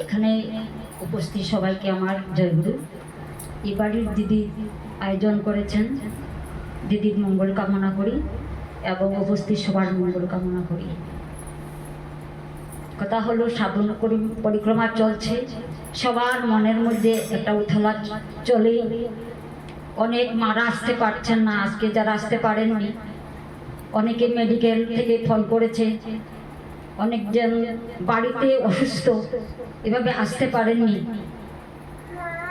এখানে উপস্থিত সবাইকে আমার জয়গুরু এই বাড়ির দিদি আয়োজন করেছেন। দিদির মঙ্গল কামনা করি এবং উপস্থিত সবার মঙ্গল কামনা করি। কথা হলো করি- পরিক্রমা চলছে। সবার মনের মধ্যে একটা উথলা চলে। অনেক মারা আসতে পারছেন না, আজকে যারা আসতে পারেননি। অনেকে মেডিকেল থেকে ফোন করেছে। অনেকজন বাড়িতে অসুস্থ, এভাবে আসতে পারেননি।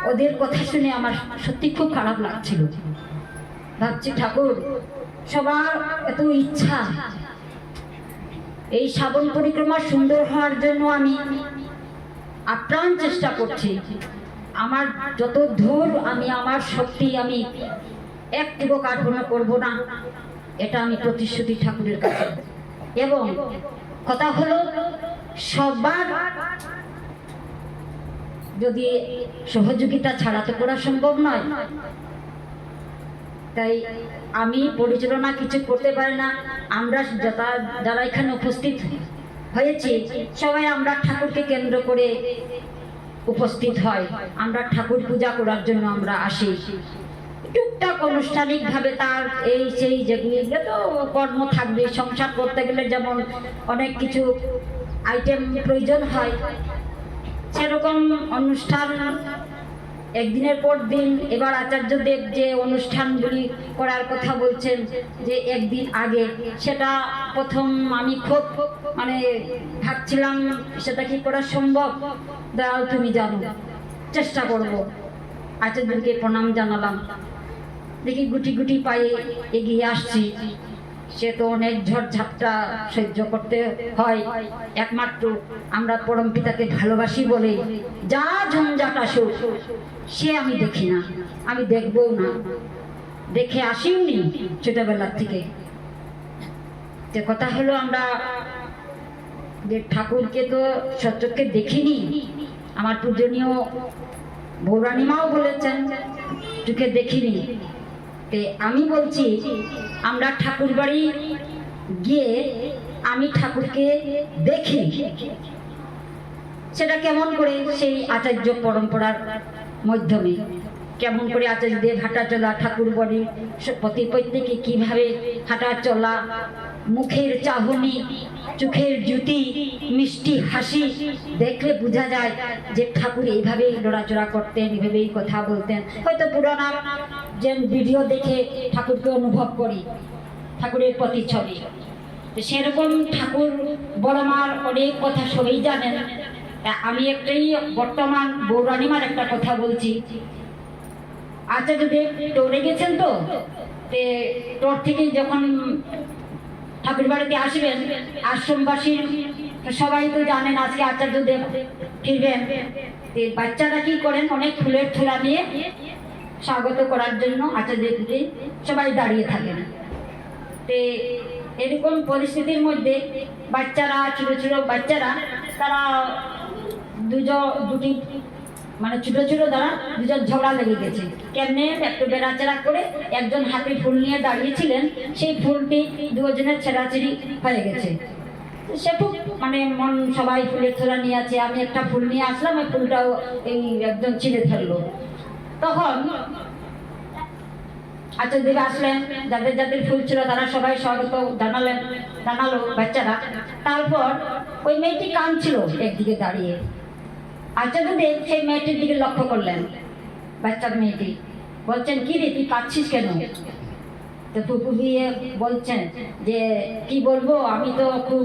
ওদের কথা শুনে আমার সত্যি খুব খারাপ লাগছিল। ভাবছি, ঠাকুর, সবার এত ইচ্ছা এই শ্রাবণ পরিক্রমা সুন্দর হওয়ার জন্য আমি আপ্রাণ চেষ্টা করছি। আমার যত দূর আমি, আমার শক্তি, আমি একটুকু কার্পণ্য করব না। এটা আমি প্রতিশ্রুতি ঠাকুরের কাছে। এবং কথা হলো, সবার যদি সহযোগিতা ছাড়া তো করা সম্ভব নয় তাই আমি পরিচালনা কিছু করতে পারি না। আমরা যারা এখানে উপস্থিত হয়েছি, সবাই আমরা ঠাকুরকে কেন্দ্র করে উপস্থিত হয়। আমরা ঠাকুর পূজা করার জন্য আমরা আসি। টুকটাক আনুষ্ঠানিক ভাবে তার এই সেই যেগুলো তো কর্ম থাকবে, সংসার করতে গেলে যেমন অনেক কিছু আইটেম প্রয়োজন হয়, সেরকম অনুষ্ঠান একদিনের পর দিন এবার আচার্যদেব যে অনুষ্ঠানগুলি করার কথা বলছেন যে একদিন আগে, সেটা প্রথম আমি খুব মানে ভাবছিলাম সেটা কি করা সম্ভব? দাও তুমি জানো, চেষ্টা করব। আচার্যকে প্রণাম জানালাম। দেখি গুটি গুটি পায়ে এগিয়ে আসছি। সে তো অনেক ঝড় ঝাপটা সহ্য করতে হয়। একমাত্র আমরা পরম পিতাকে ভালোবাসি বলে যা ঝঞ্ঝাট আসুক, সে আমি দেখি না, আমি দেখবও না। দেখে আসিওনি ছোটবেলার থেকে। যে কথা হলো আমরা যে ঠাকুরকে তো সচক্ষে দেখিনি, আমার পূজনীয় বৌরানিমাও বলেছেন, চোখে দেখিনি। তে আমি বলছি, আমরা ঠাকুর বাড়ি গিয়ে আমি ঠাকুরকে দেখি। সেটা কেমন করে? সেই আচার্য পরম্পরার মাধ্যমে। কেমন করে আচার্যদের হাঁটা চলা ঠাকুর বাড়ি প্রতি প্রত্যেকে কীভাবে হাঁটা চলা মুখের চাহনি, চোখের জুতি, মিষ্টি হাসি, দেখলে বোঝা যায় যে ঠাকুর এইভাবেই লড়াচড়া করতেন, এইভাবেই কথা বলতেন। হয়তো পুরানা যে ভিডিও দেখে ঠাকুরকে অনুভব করি, ঠাকুরের প্রতিচ্ছবি। তো সেরকম ঠাকুর বড় মার অনেক কথা সবাই জানেন। আমি একটাই বর্তমান বৌরানিমার একটা কথা বলছি। আচার্যদেব টরে গেছেন তো? টোর থেকে যখন ঠাকুর বাড়িতে আসবেন, আশ্রমবাসীর সবাই তো জানেন আজকে আচার্যদেব ফিরবেন। তে বাচ্চারা কি করেন? অনেক ফুলের থোলা নিয়ে স্বাগত করার জন্য আচার্যদেবকে সবাই দাঁড়িয়ে থাকেন। তে এরকম পরিস্থিতির মধ্যে বাচ্চারা, ছোট ছোট বাচ্চারা, তারা দুজন দুটি মানে ছোট ছোট দ্বারা দুজন ঝগড়া লেগে গেছে। কেমনে একটু বেড়াচেরা করে একজন হাতে ফুল নিয়ে দাঁড়িয়েছিলেন, সেই ফুলটি দুজনের ছেঁড়াছেড়ি হয়ে গেছে। সে খুব মানে মন সবাই ফুলের থোড়া নিয়ে আছে, আমি একটা ফুল নিয়ে আসলাম, ওই ফুলটাও এই একজন ছিঁড়ে ফেলল তখন আচার্যদেব আসলেন, যাদের যাদের ফুল ছিল তারা সবাই স্বাগত জানালেন, জানালো বাচ্চারা। তারপর ওই মেয়েটি কাঁদছিল একদিকে দাঁড়িয়ে। আচার্যদেব সেই মেয়েটির দিকে লক্ষ্য করলেন বাচ্চার মেয়েটি। বলছেন, কি রে, তুই কাঁদছিস কেন? তো পুপু দিয়ে বলছেন যে, কি বলব, আমি তো খুব,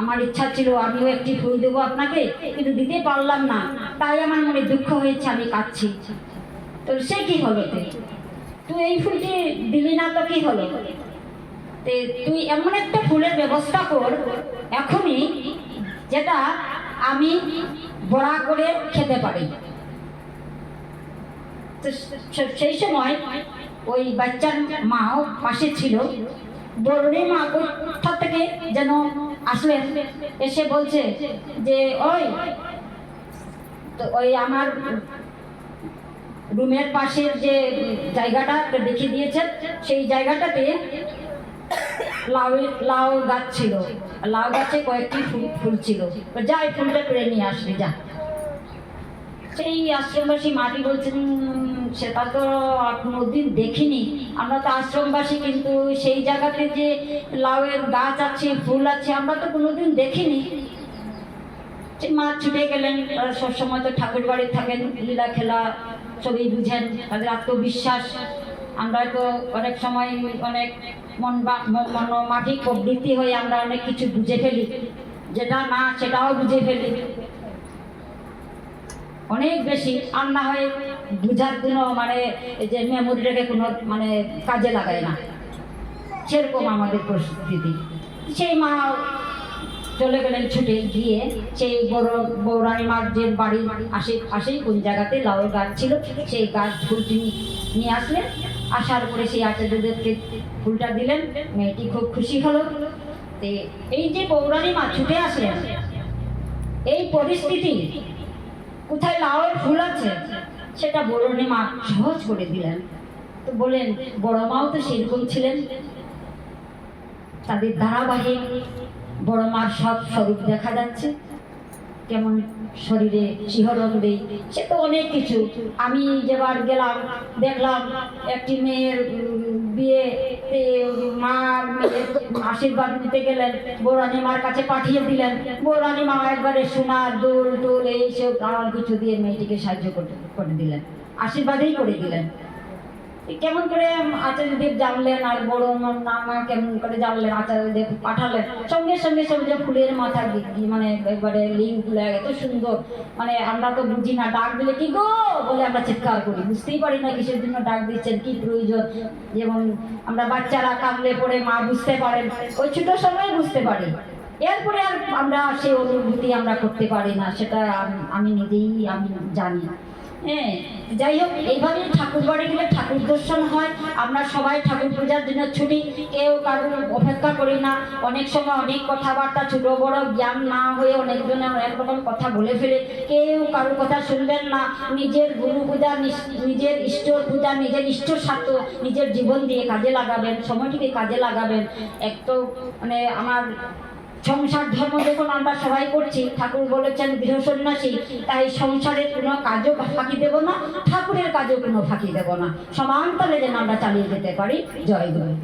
আমার ইচ্ছা ছিল, আমিও একটি ফুল দেবো আপনাকে, কিন্তু দিতে পারলাম না। তাই আমার মনে দুঃখ হয়েছে, আমি কাঁদছি। তো সে কি হলো? তুই এই ফুলটি দিলি না তো কি হলো? তুই এমন একটা ফুলের ব্যবস্থা কর এখনই যেটা আমি বড়া করে খেতে পারি। তো সেই সময় ওই বাচ্চার মাও পাশে ছিল। বড়ি মা কোথা থেকে যেন আসলেন, এসে বলছে যে, ওই, তো ওই আমার রুমের পাশের যে জায়গাটা দেখিয়ে দিয়েছেন, সেই জায়গাটাতে লাউ লাউ গাছ ছিল। লাউ গাছে কয়েকটি ফুল ফুল ছিল। তো যা এই ফুলটা পেরে নিয়ে আসবে, যা। সেই আশ্রমবাসী মাটি বলছেন সেটা তো আর কোনোদিন দেখিনি। আমরা তো আশ্রমবাসী, কিন্তু সেই জায়গাতে যে লাউয়ের গাছ আছে, ফুল আছে, আমরা তো কোনোদিন দেখিনি। সেই মা ছুটে গেলেন সবসময় তো ঠাকুর বাড়ি থাকেন লীলা খেলা সবই বুঝেন, তাদের আত্মবিশ্বাস। আমরা তো অনেক সময় অনেক মন মনোমাফিক প্রবৃত্তি হয়ে আমরা অনেক কিছু বুঝে ফেলি। যেটা না, সেটাও বুঝে ফেলি। অনেক বেশি আর না হয় বুঝার কোনো মানে যে মেমোরিটাকে কোনো মানে কাজে লাগায় না। সেরকম আমাদের পরিস্থিতি। সেই মা চলে গেলেন ছুটে গিয়ে সেই বড় বৌরানী মার যে বাড়ি আসে আসেই কোন জায়গাতে লাউ গাছ ছিল, সেই গাছ ফুলটি নিয়ে আসলেন। আসার পরে সেই আচার্যদেরকে ফুলটা দিলেন, মেয়েটি খুব খুশি হলো। এই যে বৌরানী মা ছুটে আসলেন, এই পরিস্থিতি কোথায় লাউয়ের ফুল আছে সেটা বৌরানী মা সহজ করে দিলেন। তো বলেন বড় মাও তো সেরকম ছিলেন। তাদের ধারাবাহিক বড় মার সব স্বরূপ দেখা যাচ্ছে। কেমন শরীরে শিহরণ দেই সে তো অনেক কিছু। আমি যেবার গেলাম, দেখলাম একটি মেয়ের বিয়ে মার আশীর্বাদ নিতে গেলেন। বৌরানী মার কাছে পাঠিয়ে দিলেন। বৌরানী মা একবারে সোনার দুল টুল, এইসব নানান কিছু দিয়ে মেয়েটিকে সাহায্য করে দিলেন। আশীর্বাদেই করে দিলেন। কেমন করে আচার্যদেব জানলেন আর বড় নামা কেমন করে জানলেন, আচার্যদেব পাঠালেন? সঙ্গে সঙ্গে সঙ্গে ফুলের মাথা মানে একবারে লিঙ্ক এত সুন্দর। মানে আমরা তো বুঝি না, ডাক দিলে কি গো? বলে আমরা চিৎকার করি, বুঝতেই পারি না কিসের জন্য ডাক দিচ্ছেন, কি প্রয়োজন? যেমন আমরা বাচ্চারা কাঁদলে পড়ে মা বুঝতে পারেন, ওই ছোট সময় বুঝতে পারি। এরপরে আর আমরা সেই অনুভূতি আমরা করতে পারি না, সেটা আমি নিজেই আমি জানি। হ্যাঁ যাই হোক, এইভাবেই ঠাকুর বাড়ি গেলে ঠাকুর দর্শন হয়। আমরা সবাই ঠাকুর পূজার জন্য ছুটি, কেউ কারোর অপেক্ষা করি না। অনেক সময় অনেক কথাবার্তা, ছোট বড় জ্ঞান না হয়ে অনেকজনে অনেক রকম কথা বলে ফেলে। কেউ কারোর কথা শুনবেন না। নিজের গুরু পূজা নিজের ইষ্ট পূজা, নিজের ইষ্ট স্বার্থ নিজের জীবন দিয়ে কাজে লাগাবেন, সময়টিকে কাজে লাগাবেন। এক তো মানে আমার সংসার ধর্ম যখন আমরা সবাই করছি, ঠাকুর বলেছেন গৃহ সন্ন্যাসী, তাই সংসারের কোনো কাজও ফাঁকি দেব না, ঠাকুরের কাজও কোনো ফাঁকি দেব না। সমান্তরে যেন আমরা চালিয়ে যেতে পারি। জয় গুরু।